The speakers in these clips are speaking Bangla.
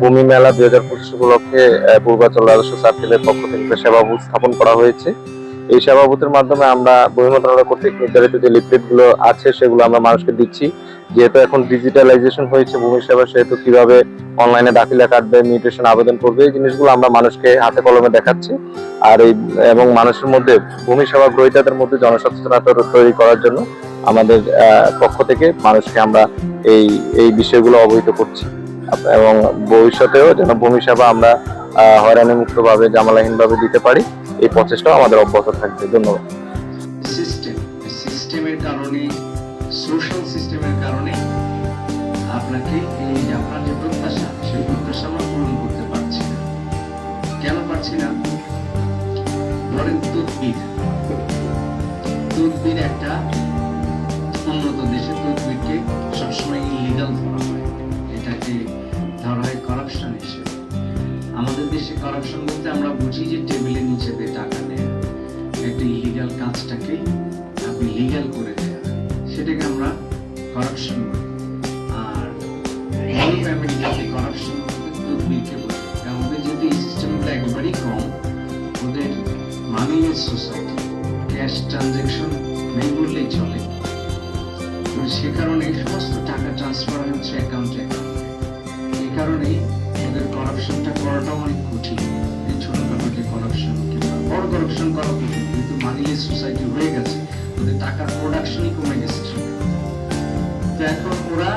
ভূমি মেলা দুই হাজার পঁচিশ উপলক্ষে পূর্বাচল রাজস্ব সার্কেলের পক্ষ থেকে একটা স্থাপন করা হয়েছে। এই সেবা মাধ্যমে আমরা ভূমি মন্ত্রণালয় কর্তৃক নির্ধারিত যে লিফলেটগুলো আছে, সেগুলো আমরা মানুষকে দিচ্ছি। যেহেতু এখন ডিজিটালাইজেশন হয়েছে ভূমি সেবা, সেহেতু কীভাবে অনলাইনে দাখিলা কাটবে মিউটেশন আবেদন করবে, এই জিনিসগুলো আমরা মানুষকে হাতে কলমে দেখাচ্ছি। আর এই, এবং মানুষের মধ্যে, ভূমি সেবা গ্রহীতাদের মধ্যে জনসচেতনতা তৈরি করার জন্য আমাদের পক্ষ থেকে মানুষকে আমরা এই এই বিষয়গুলো অবহিত করছি। এবং ভবিষ্যতেও যেন ভূমি সেবা আমরা হয়রানি মুক্তভাবে জামালাহীনভাবে দিতে পারি, এই প্রচেষ্টাও আমাদের অব্যাহত থাকবে। ধন্যবাদ। সিস্টেম সিস্টেমের কারণে সোশ্যাল সিস্টেমের কারণে আপনাকে এই আপনার যে প্রত্যাশা, সেই প্রত্যাশা আমরা পূরণ করতে পারছি না। কেন পারছি না? ধরেন একটা উন্নত দেশে সবসময় ইলিগাল ধরা হয়। এটাকে করাপশন বলতে আমরা বুঝি যে টেবিলের নিচে দিয়ে টাকা নেয়। একটা ইলিগাল কাজটাকে আপনি লিগ্যাল করে দেয়া। সেটাকে আমরা করাপশন বলি। আর গল্ফ আমেরিকাতে করাপশন তদবিরকে বলি। ওদের যেহেতু এই সিস্টেমগুলো একবারই কম, ওদের মানিলেস সোসাইটি ক্যাশ ট্রানজেকশন নেই বললেই চলে। সে কারণে সমস্ত টাকা ট্রান্সফার হচ্ছে অ্যাকাউন্টে এই কারণে ওদের করাপশনটা করাটা অনেক কঠিন এই ছোটখাটো যে করাপশন কিংবা বড় করাপশন করা কঠিন, কিন্তু মানিলেস সোসাইটি হয়ে গেছে। ওদের টাকার প্রোডাকশনই কমে গেছে। তো এখন ওরা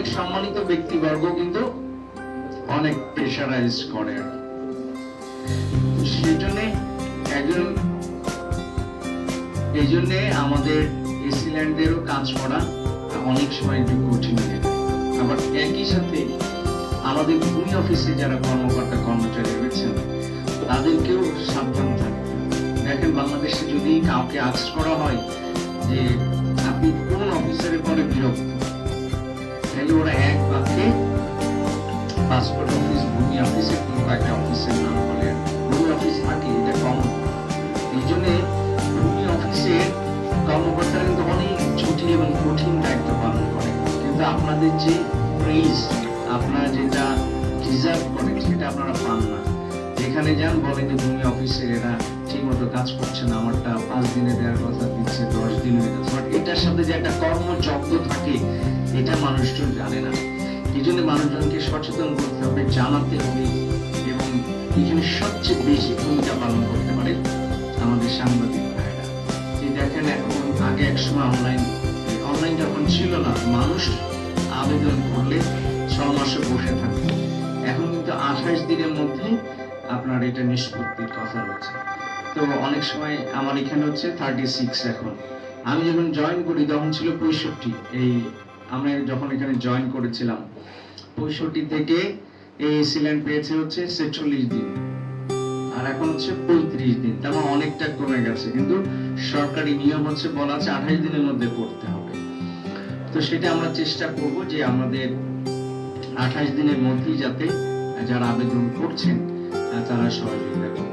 অনেক সম্মানিত ব্যক্তিবর্গ কিন্তু অনেক প্রেশারাইজ করে। আর কি। তো সেই জন্যে একজন এই জন্যে আমাদের এসিল্যান্ডেরও কাজ করা অনেক সময় একটু কঠিন আবার একই সাথে আমাদের ভূমি অফিসে যারা কর্মকর্তা, কর্মচারী রয়েছেন, তাদেরকেও সাবধান দেখেন, বাংলাদেশে যদি কাউকে আক্স করা হয় যে, আপনি কোন অফিসারের পরে বিরক্ত? তাহলে ওরা এক বাক্যে পাসপোর্ট অফিস ভূমি অফিসে কোনো একটা অফিসের নাম বলে ভূমি অফিস থাকে এটা কমন এই জন্যে ভূমি অফিসের কর্মকর্তারা কিন্তু অনেক জটিল এবং কঠিন দায়িত্ব পালন করে কিন্তু আপনাদের যে প্রেজ আপনারা যেটা ডিজার্ভ করেন সেটা আপনারা পান না যেখানে যান বলে যে ভূমি অফিসে এরা ঠিক মতো কাজ করছে না, আমারটা পাঁচ দিনে দেওয়ার কথা দিচ্ছে, দশ দিন হয়ে যাচ্ছে বাট এটার সাথে যে একটা কর্মযজ্ঞ থাকে, এটা মানুষজন জানে না। এই জন্য মানুষজনকে সচেতন করতে হবে, জানাতে হবে, এবং এখানে সবচেয়ে বেশি ভূমিকা পালন করতে পারে আমাদের সাংবাদিক ভাইরা। এই দেখেন, এখন আগে এক সময় অনলাইন অনলাইন যখন ছিল না। মানুষ আবেদন করলে ছ মাসে বসে থাকতো এখন কিন্তু আঠাশ দিনের মধ্যে আপনার এটা নিষ্পত্তির কথা রয়েছে। তো অনেক সময় আমার এখানে হচ্ছে থার্টি সিক্স এখন। আমি যখন জয়েন করি, তখন ছিল পঁয়ষট্টি। এই আমরা যখন এখানে জয়েন করেছিলাম, পঁয়ষট্টি থেকে এই সিল্যান্ড পেয়েছে হচ্ছে ছেচল্লিশ দিন। আর এখন হচ্ছে পঁয়ত্রিশ দিন। তেমন অনেকটা কমে গেছে। কিন্তু সরকারি নিয়ম হচ্ছে বলা আছে আঠাশ দিনের মধ্যে করতে হবে। তো সেটা আমরা চেষ্টা করব যে আমাদের আঠাশ দিনের মধ্যেই যাতে যারা আবেদন করছেন তারা সহযোগিতা করবে